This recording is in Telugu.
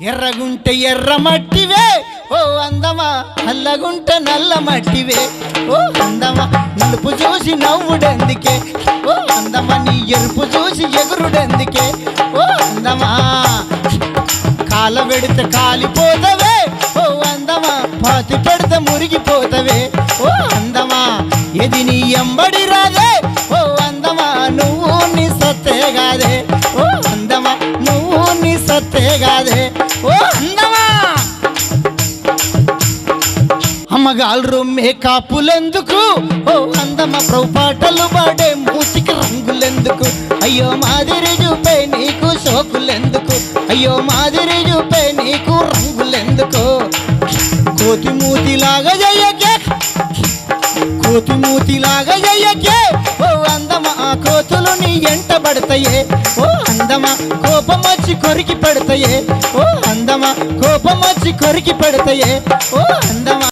ఎర్రగుంటే ఎర్ర మట్టివే ఓ అందమా నల్లగుంటే నల్ల మట్టివే ఓ అందమా నలుపు చూసి నవ్వుడెందుకే. ఓ అందమా నీ ఎరుపు చూసి ఎగురుడెందుకే. ఓ అందమా కాల పెడితే కాలిపోతవే. ఓ అందమా పాతి పెడితే మురిగిపోతవే. ఓ అందమా ఎది నీ ఎంబడి రాదే. నీ కాదే ఓ అందమా? అమ్మగాళ్ళు మేకాపులెందుకు ఓ అందమ ప్రభు పాటలు పాడే మూతికి రంగులెందుకు? అయ్యో మాదిరి చూపే నీకు సోకులెందుకు? అయ్యో మాదిరి చూపే నీకు రంగులెందుకు? కోతి మూతిలాగా జయ్యకే. కోతి మూతిలాగా ఎంట పడతాయే. ఓ అందమా కోపం వచ్చి కొరికి పడతాయే. ఓ అందమా కోపం వచ్చి కొరికి పడతాయే. ఓ